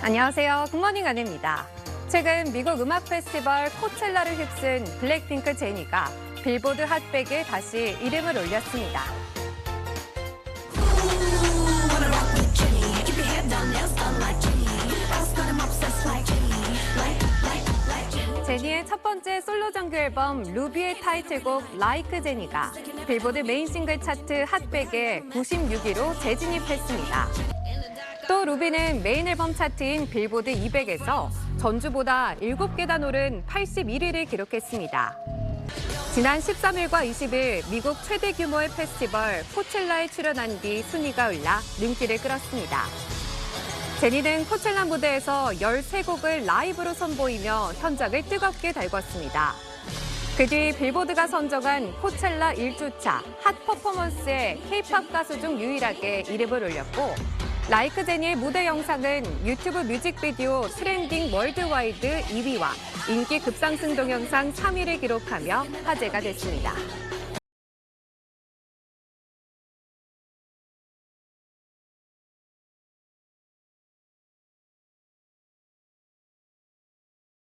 안녕하세요. 굿모닝 안입니다. 최근 미국 음악 페스티벌 코첼라를 휩쓴 블랙핑크 제니가 빌보드 핫백에 다시 이름을 올렸습니다. 제니의 첫 번째 솔로 정규 앨범 루비의 타이틀곡 라이크 제니가 빌보드 메인 싱글 차트 핫백에 96위로 재진입했습니다. 또 루비는 메인 앨범 차트인 빌보드 200에서 전주보다 7계단 오른 81위를 기록했습니다. 지난 13일과 20일 미국 최대 규모의 페스티벌 코첼라에 출연한 뒤 순위가 올라 눈길을 끌었습니다. 제니는 코첼라 무대에서 13곡을 라이브로 선보이며 현장을 뜨겁게 달궜습니다. 그 뒤 빌보드가 선정한 코첼라 1주차 핫 퍼포먼스에 K-팝 가수 중 유일하게 이름을 올렸고 라이크 제니의 무대 영상은 유튜브 뮤직비디오 트렌딩 월드와이드 2위와 인기 급상승 동영상 3위를 기록하며 화제가 됐습니다.